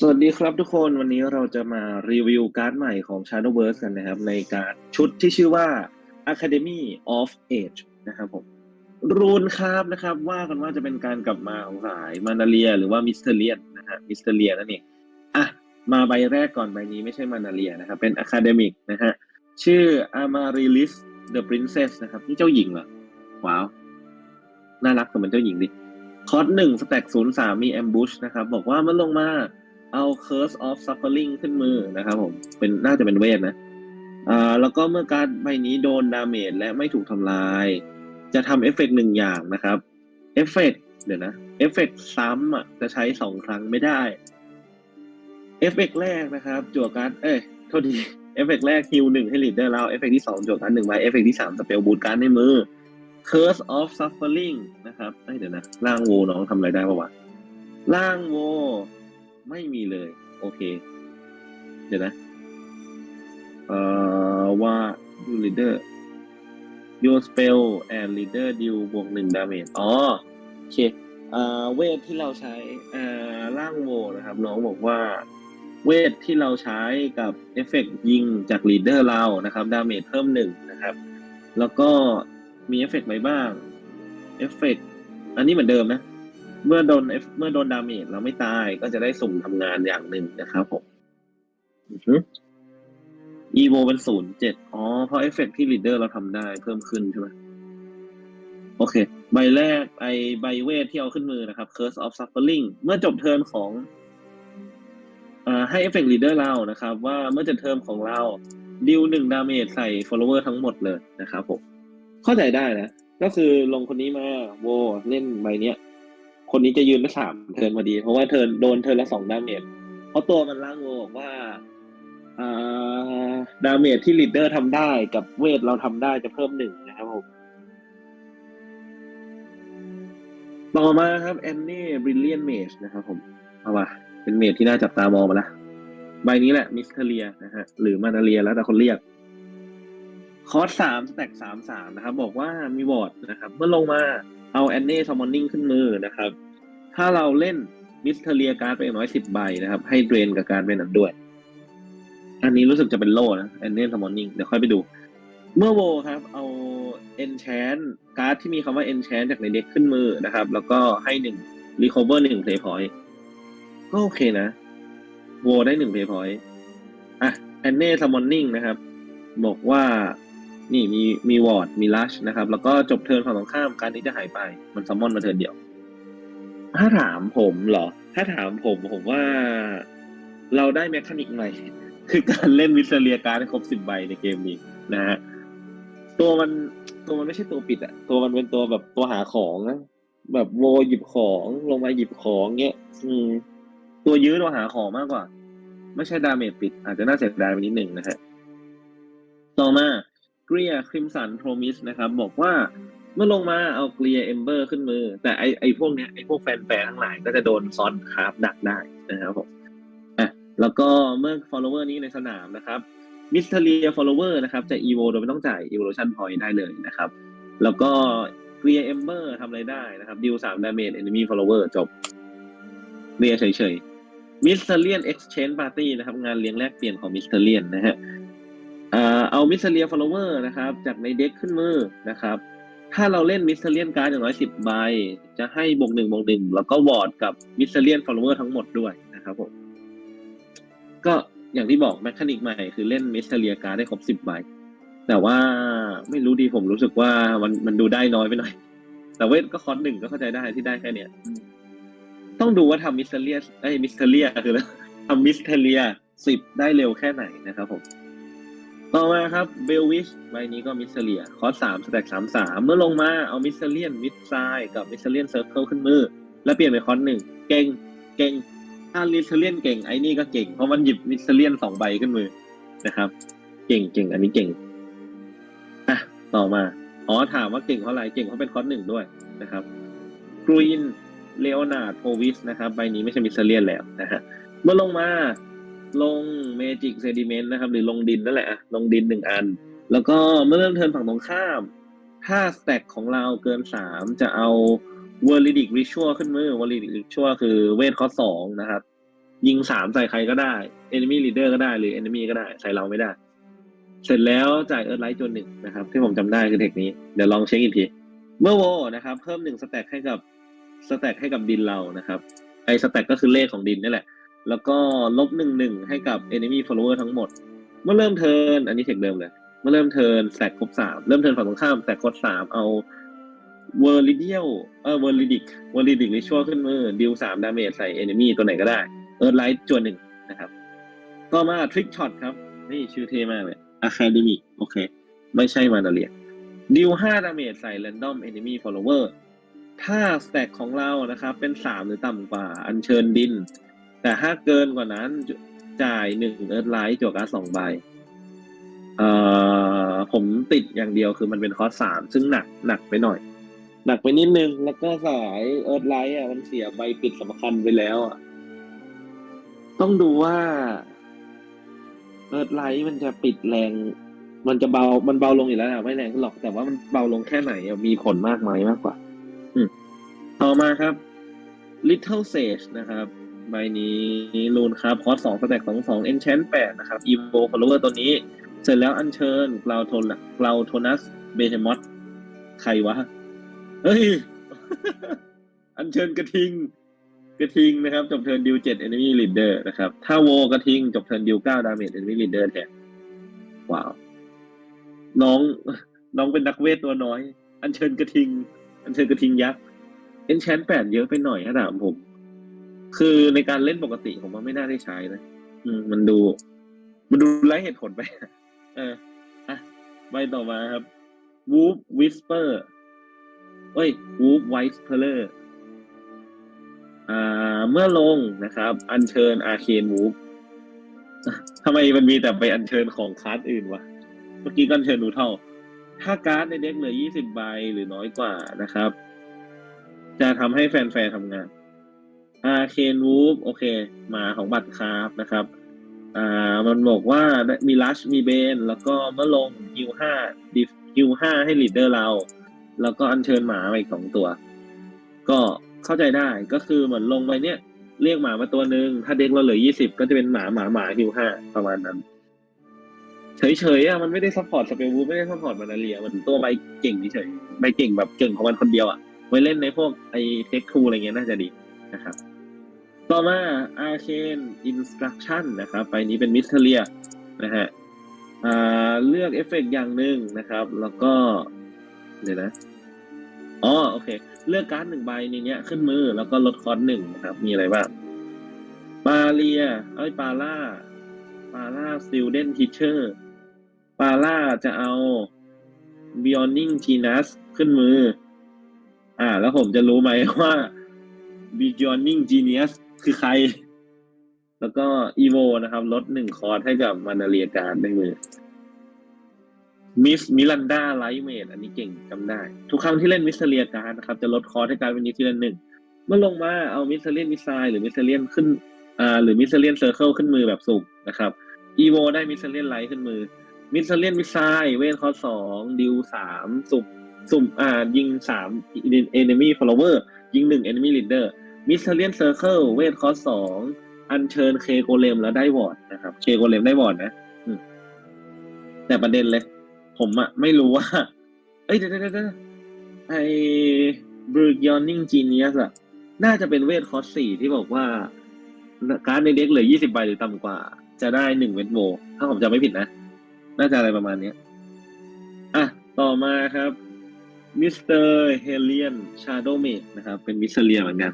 สวัสดีครับทุกคนวันนี้เราจะมารีวิวการ์ดใหม่ของ Shadowverse กันนะครับ ในการดชุดที่ชื่อว่า Academy of Age นะครับผมรูนครับนะครับว่ากันว่าจะเป็นการกลับมาของสายมานาเลีย หรือว่ามิสเตเลียนนะฮะมิสเตเลียนั่นเองอะมาใบแรกก่อนใบนี้ไม่ใช่มานาเลียนะครับ เป็น Academic นะฮะชื่อ Amaryllis the Princess นะครับนี่เจ้าหญิงเหรอว้าวน่ารักเหมือนเจ้าหญิงดิคอร์สหนึ่งสแต็กศูนย์สามมีแอมบูชนะครับบอกว่ามันลงมา เอา Curse of Suffering ขึ้นมือนะครับผม เป็นน่าจะเป็นเวทนะอ่าแล้วก็เมื่อการใบนี้โดนดาเมจและไม่ถูกทำลาย จะทำเอฟเฟกต์หนึ่งอย่างนะครับ เอฟเฟกต์เดี๋ยวนะ เอฟเฟกต์ซ้ำอะจะใช้สองครั้งไม่ได้ เอฟเฟกต์แรกนะครับ จั่วการ์ดเอ้ยโทษทีเอฟเฟกต์แรกฮิวหนึ่งให้ลีดเดอร์เรา เอฟเฟกต์ที่สองจั่วการ์ดหนึ่งใบ เอฟเฟกต์ที่สามสเปลบูทการ์ดในมือ Curse of Suffering นะครับเอ้ยเดี๋ยวนะ ร่างโวน้องทำอะไรได้ปะวะ ร่างโว ไม่มีเลย โอเค เดี๋ยวนะ เอ่อ ว่า you leader your spell and leader deal บวกหนึ่ง damage อ๋อโอเคเอ่อเวทที่เราใช้เอ่อร่างโวนะครับ น้องบอกว่า เวทที่เราใช้กับเอฟเฟกต์ยิงจากลีดเดอร์เรานะครับดาเมจเพิ่มหนึ่งนะครับ แล้วก็มีเอฟเฟกต์ไหนบ้างเอฟเฟกต์อันนี้เหมือนเดิมนะ เมื่อโดนเมื่อโดนดาเมจเราไม่ตายก็จะได้สุ่มทำงานอย่างหนึ่งนะครับผมอีโวเป็นศูนย์เจ็ดอ๋อ เพราะเอฟเฟกต์ที่ลีดเดอร์เราทำได้เพิ่มขึ้นใช่ไหมโอเค ใบแรกไอใบเวทที่เอาขึ้นมือนะครับ Curse of Suffering เมื่อจบเทิร์นของอ่าให้เอฟเฟกต์ลีดเดอร์เรานะครับ ว่าเมื่อจบเทิร์นของเราดิวหนึ่งดาเมจใส่ follower ทั้งหมดเลยนะครับผม เข้าใจได้นะ ก็คือลงคนนี้มาโวเล่นใบเนี้ย คนนี้จะยืนไปสามเทิร์นพอดี เพราะว่าเทิร์นโดนเทิร์นละสองดาเมจเพราะตัวมันล่างโวบอกว่าอ่าดาเมจที่ลีดเดอร์ทำได้กับเวทเราทำได้จะเพิ่มหนึ่งนะครับผมต่อมาครับแอนนี่บริเลียนเมจนะครับผมเอาว่ะเป็นเมจที่น่าจับตามองมาละใบนี้แหละมิสเทเลียนะฮะหรือมานาเลียแล้วแต่คนเรียก คอร์สสามสแต็กสามสามนะครับ บอกว่ามีวอร์ดนะครับ เมื่อลงมาเอาแอนเน่ซัมมอนนิ่งขึ้นมือนะครับ ถ้าเราเล่นมิสเทเลียการ์ดไปอย่างน้อยสิบใบนะครับ ให้เดรนกับการเป็นนั้นด้วย อันนี้รู้สึกจะเป็นโล่นะแอนเน่ซัมมอนนิ่งเดี๋ยวค่อยไปดู เมื่อโวครับ เอาเอนแชนการ์ดที่มีคำว่าเอนแชนจากในเด็กขึ้นมือนะครับ แล้วก็ให้หนึ่งรีคอเวอร์หนึ่งเพลย์พอยต์ก็โอเคนะโวได้หนึ่งเพลย์พอยต์อะแอนเน่ซัมมอนนิ่งนะครับ บอกว่านี่มีมีวอร์ดมีลัชนะครับ แล้วก็จบเทิร์นฝั่งตรงข้ามการนี้จะหายไป มันซัมมอนมาเทิร์นเดียว ถ้าถามผมเหรอ ถ้าถามผมผมว่าเราได้แมคานิกใหม่ คือการเล่นวิสเลียการให้ครบสิบใบในเกมนี้นะฮะตัวมันตัวมันไม่ใช่ตัวปิดอะตัวมันเป็นตัวแบบตัวหาของนะแบบโวหยิบของลงมาหยิบของเงี้ยอืมตัวยื้อตัวหาของมากกว่า ไม่ใช่ดาเมจปิด อาจจะน่าเสียดายไปนิดหนึ่งนะฮะต่อมาเกลียคริมสันโ r รมิสนะครับ บอกว่า เมื่อลงมาเอาเกลียเอมเบอร์ขึ้นมือ แต่ไอไอพวกเนี้ยไอพวกแฟนแฟนทั้งหลายก็จะโดนซอนคราฟดักได้นะครับผมอะแล้วก็เมื่อ follower นี้ในสนามนะครับมิสเทเลีย follower นะครับ จะ evo โดยไม่ต้องจ่าย evolution point ได้เลยนะครับ แล้วก็เกลียเอมเบอร์ทำอะไรได้นะครับดิวสาม damage enemy follower จบเกลียเฉยๆมิสเทเลียน exchange party นะครับงานเลี้ยงแลกเปลี่ยนของมิสเทเลียนนะฮะเอามิสเลียฟอลโลเวอร์นะครับ จากในเด็กขึ้นมือนะครับ ถ้าเราเล่นมิสเลียนการ์ดอย่างน้อยสิบใบ จะให้บวกหนึ่งบวกหนึ่งแล้วก็วอร์ดกับมิสเลียนฟอลโลเวอร์ทั้งหมดด้วยนะครับผม ก็อย่างที่บอกแมคานิกใหม่คือเล่นมิสเลียการ์ดได้ครบสิบใบ แต่ว่าไม่รู้ดีผมรู้สึกว่ามันมันดูได้น้อยไปหน่อย แต่เวทก็คอนหนึ่งก็เข้าใจได้ที่ได้แค่เนี้ย ต้องดูว่าทำมิสเลียไอ้มิสเลียคือทำมิสเลียสิบได้เร็วแค่ไหนนะครับผม ต่อมาครับเบลวิชใบนี้ก็มิสเซเลียคอร์สสามสแต็กสามสามเมื่อลงมาเอามิสเซเลียนมิดไซกับมิสเซเลียนเซอร์เคิลขึ้นมือ แล้วเปลี่ยนเป็นคอร์สหนึ่งเก่งเก่งถ้ามิสเซเลียนเก่งไอ้นี่ก็เก่งเพราะมันหยิบมิสเซเลียนสองใบขึ้นมือนะครับ เก่งเก่งอันนี้เก่งอะต่อมาอ๋อถามว่าเก่งเพราะอะไรเก่งเพราะเป็นคอร์สหนึ่งด้วยนะครับกรีนเลโอนาร์ดโพวิสนะครับใบนี้ไม่ใช่มิสเซเลียนแล้วนะฮะเมื่อลงมา ลงเมจิกเซดิเมนต์นะครับ หรือลงดินนั่นแหละอะลงดินหนึ่งอัน แล้วก็เมื่อเริ่มเทินฝั่งตรงข้าม ถ้าสแต็กของเราเกินสามจะเอาเวอร์ลิดิกริชัวขึ้นมือเวอร์ลิดิกริชัวคือเวทข้อสองนะครับ ยิงสามใส่ใครก็ได้ enemy leader ก็ได้หรือ enemy ก็ได้ ใส่เราไม่ได้ เสร็จแล้วจ่ายเอิร์ธไลท์จนหนึ่งนะครับ ที่ผมจำได้คือเทคนี้ เดี๋ยวลองเช็คอีกทีเมื่อโวนะครับ เพิ่มหนึ่งสแต็กให้กับสแต็กให้กับดินเรานะครับไอสแต็กก็คือเลขของดินนี่แหละ แล้วก็ลบหนึ่งหนึ่งให้กับ enemy follower ทั้งหมด เมื่อเริ่มเทิร์นอันนี้เทคเดิมเลย เมื่อเริ่มเทิร์นแสกครบสามเริ่มเทิร์นฝั่งตรงข้ามแสกครบสามเอาเวอร์ลิเดียลเออเวอร์ลิดิกเวอร์ลิดิกริชวลขึ้นมือดิวสามดาเมจใส่เอนมี่ตัวไหนก็ได้ เอิร์ธไลท์จวนหนึ่งนะครับต่อมาทริกช็อตครับ นี่ชื่อเท่มากเลยอะคาเดมิโอเค ไม่ใช่มานาเรียดิวห้าดาเมจใส่ Random Enemy Follower ถ้าสแต็กของเรานะครับ เป็นสามหรือต่ำกว่า อัญเชิญดิน แต่ถ้าเกินกว่านั้นจ่ายหนึ่งเอิร์ธไลท์จวการ์ดสองใบเอ่อผมติดอย่างเดียวคือมันเป็นคอร์สสามซึ่งหนักหนักไปหน่อย หนักไปนิดนึง แล้วก็สายเอิร์ธไลท์อะมันเสียใบปิดสำคัญไปแล้วอะต้องดูว่าเอิร์ธไลท์มันจะปิดแรง มันจะเบา มันเบาลงอยู่แล้วนะไม่แรงขึ้นหรอก แต่ว่ามันเบาลงแค่ไหนมีผลมากไหมมากกว่า อืมต่อมาครับ Little Sage นะครับ ใบนี้รูนครับคอร์สสองสแต็กสองสอง Enchant แปดนะครับ Evo Follower ตัวนี้ เสร็จแล้วอัญเชิญกลาวโทนกลาวโทนัสเบเ e มอ t ใครวะ เฮ้ย อัญเชิญกระทิง กระทิงนะครับ จบเทิร์นดิวเจ็ด enemy leader นะครับ ถ้าโวกระทิง จบเทิร์นดิวเก้าดาเมจ enemy leader แทนว้าว น้อง น้องเป็นนักเวทตัวน้อย อัญเชิญกระทิง อัญเชิญกระทิงยักษ์เอนแชนแปดเยอะไปหน่อยถ้าถามผม คือในการเล่นปกติผมว่าไม่น่าได้ใช้นะอืมมันดู มันดูไร้เหตุผลไป เอออะใบต่อมาครับ Whoop Whisper เอ้ย Whoop Whisperer อ่า เมื่อลงนะครับ อัญเชิญ Arcane Whoop ทำไมมันมีแต่ไปอัญเชิญของคลาสอื่นวะ เมื่อกี้ก็อัญเชิญนูเท่า ถ้าการ์ดในเด็กเหลือ20ใบหรือน้อยกว่านะครับ จะทำให้แฟนๆทำงาน Arcane Whoop โอเคหมาของบัตรคราฟนะครับอ่ามันบอกว่ามีลัชมีเบน แล้วก็เมื่อลงฮิวห้าดิฟฮิวห้าให้ลีดเดอร์เรา แล้วก็อัญเชิญหมามาอีกสองตัว ก็เข้าใจได้ก็คือเหมือนลงไปเนี่ย เรียกหมามาตัวหนึ่งถ้าเด็กเราเหลือยี่สิบก็จะเป็นหมาหมาหมาฮิวห้าประมาณนั้น เฉยๆอะมันไม่ได้ซัพพอร์ตสเปลวูไม่ได้ซัพพอร์ตมานาเรีย มันตัวใบเก่งเฉยใบเก่งแบบเก่งของมันคนเดียวอะไว้เล่นในพวกไอเทคทูอะไรเงี้ยน่าจะดีนะครับ ต่อมา Arcane Instruction นะครับ ไปนี้เป็นมิสเทเลียนะฮะเลือกเอฟเฟกอย่างหนึ่งนะครับ แล้วก็ เดี๋ยวนะ อ๋อ โอเค เลือกการ์ดหนึ่งใบในเนี้ยขึ้นมือ แล้วก็ลดคอร์สหนึ่งนะครับ มีอะไรบ้าง ปาเลีย เอ้ย ปาล่า ปาล่าซิลเดนทิเชอร์ ปาล่าจะเอา b ิออนนิงจีนัสขึ้นมือ อ่า แล้วผมจะรู้ไหมว่า b ิออนนิงจีเนียส คือใคร แล้วก็อีโวนะครับลดหนึ่งคอร์สให้กับมานาเรียการดในมือมิสมิลันดาไลท์เมดอันนี้เก่งจำได้ ทุกครั้งที่เล่นมิสเลียการดนะครับ จะลดคอร์สให้การเป็นนิวทีละหนึ่งเมื่อลงมาเอามิสเลียนมิสไซหรือมิสเลียนขึ้นอ่าหรือมิสเลียนเซอร์เคิลขึ้นมือแบบสุ่มนะครับอีโวได้มิสเลียนไลท์ขึ้นมือมิสเลียนมิสไซเวนคอร์สสองดิวสามสุ่มสุ่มอ่ายิงสามเอนมี่ฟอลโลเวอร์ยิงหนึ่งเอนมี่ลีดเดอร์ มิสเลียนเซอร์เคิลเวทคอสสองอัญเชิญเคโกเลมแล้วได้วอร์ดนะครับ เคโกเลมได้วอร์ดนะแต่ประเด็นเลย ผมอะไม่รู้ว่า เอ้ยเดี๋ยวเดี๋ยวเดี๋ยวไอ้บรูยอนนิงจีเนียสอะน่าจะเป็นเวทคอสสี่ที่บอกว่า การดในเด็กเหลือยี่สิบใบหรือต่ำกว่า จะได้หนึ่งเวทโวถ้าผมจำไม่ผิดนะ น่าจะอะไรประมาณนี้อะ ต่อมาครับมิสเตอร์เฮเลียนชาโดเมดนะครับ เป็นมิสเลียเหมือนกัน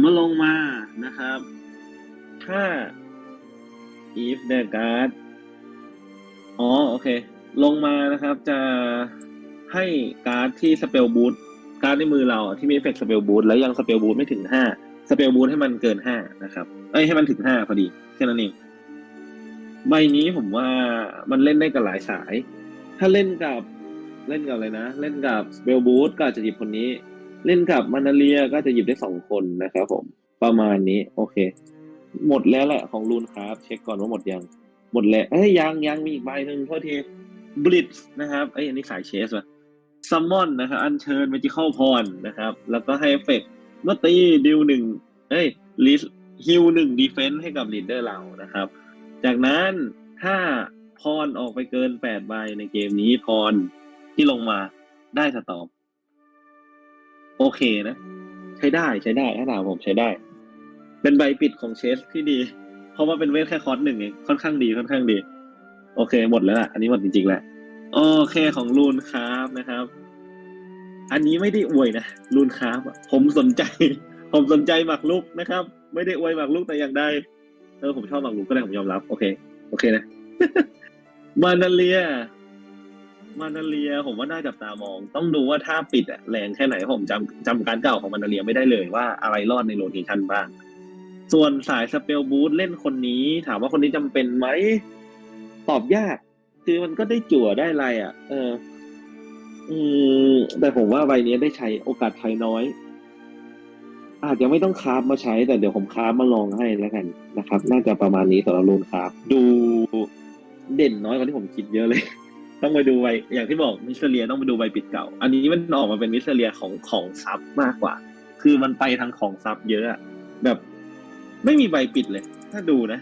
เมื่อลงมานะครับ ถ้า if the guard อ๋อ โอเค ลงมานะครับจะให้การ์ดที่สเปลบูทการ์ดในมือเราที่มีเอฟเฟกต์สเปลบูทแล้วยังสเปลบูทไม่ถึงห้าสเปลบูทให้มันเกินห้านะครับเอ้ยให้มันถึงห้าพอดีแค่นั้นเองใบนี้ผมว่ามันเล่นได้กับหลายสาย ถ้าเล่นกับเล่นกับอะไรนะ เล่นกับสเปลบูทก็อาจจะหยิบคนนี้ เล่นกับมานาเลียก็จะหยิบได้สองคนนะครับผม ประมาณนี้ โอเค หมดแล้วแหละของรูนครับ เช็คก่อนว่าหมดยัง หมดแล้วเอ้ยยังยังมีอีกใบหนึ่งโทษทีบลิ z นะครับเอ้ยอันนี้สายเชสวะซัมมอนนะครับ อัญเชิญ m มจิค l ลพรนะครับ แล้วก็ให้เอฟเฟกต์เมื่อตีดิวหนึ่งเอ้ยลิสฮิวหนึ่งดีเฟนส์ให้กับลีดเดอร์เรานะครับ จากนั้นถ้าพรออกไปเกินแปดใบในเกมนี้พรที่ลงมาได้สตอม โอเคนะ ใช้ได้ใช้ได้ถ้าถามผมใช้ได้ เป็นใบปิดของเชสที่ดี เพราะว่าเป็นเวทแค่คอร์สหนึ่งเองค่อนข้างดีค่อนข้างดี โอเค หมดแล้วล่ะ อันนี้หมดจริงๆแหละโอเคของลูนครับนะครับ อันนี้ไม่ได้อวยนะลูนครับผมสนใจ ผมสนใจหมากลุกนะครับ ไม่ได้อวยหมากลุกแต่อย่างใดเออผมชอบหมากลุกก็ได้ผมยอมรับ โอเค โอเคนะมานาเลีย มานาเลียผมว่าน่าจับตามอง ต้องดูว่าถ้าปิดอะแรงแค่ไหนผมจำจำการเก่าของมานาเลียไม่ได้เลยว่าอะไรรอดในโรเทชันบ้าง ส่วนสายสเปลบูทเล่นคนนี้ ถามว่าคนนี้จำเป็นไหม ตอบยาก คือมันก็ได้จั่วได้อะไรอะเออ อืม แต่ผมว่าใบนี้ได้ใช้โอกาสใช้น้อย อาจจะไม่ต้องคราฟมาใช้ แต่เดี๋ยวผมคราฟมาลองให้แล้วกันนะครับ น่าจะประมาณนี้สำหรับรูนคราฟดูเด่นน้อยกว่าที่ผมคิดเยอะเลย ต้องไปดูใบอย่างที่บอกมิสเลียต้องไปดูใบปิดเก่า อันนี้มันออกมาเป็นมิสเลียของของซับมากกว่า คือมันไปทางของซับเยอะแบบ ไม่มีใบปิดเลย ถ้าดูนะ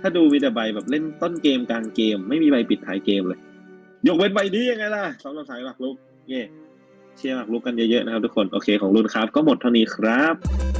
ถ้าดูมีแต่ใบแบบเล่นต้นเกมกลางเกม ไม่มีใบปิดท้ายเกมเลย ยกเว้นใบนี้ยังไงล่ะสำหรับสายหมักลุกเย่เชียร์หมักลุกกันเยอะๆนะครับทุกคนโอเคของรุ่นครับ ก็หมดเท่านี้ครับ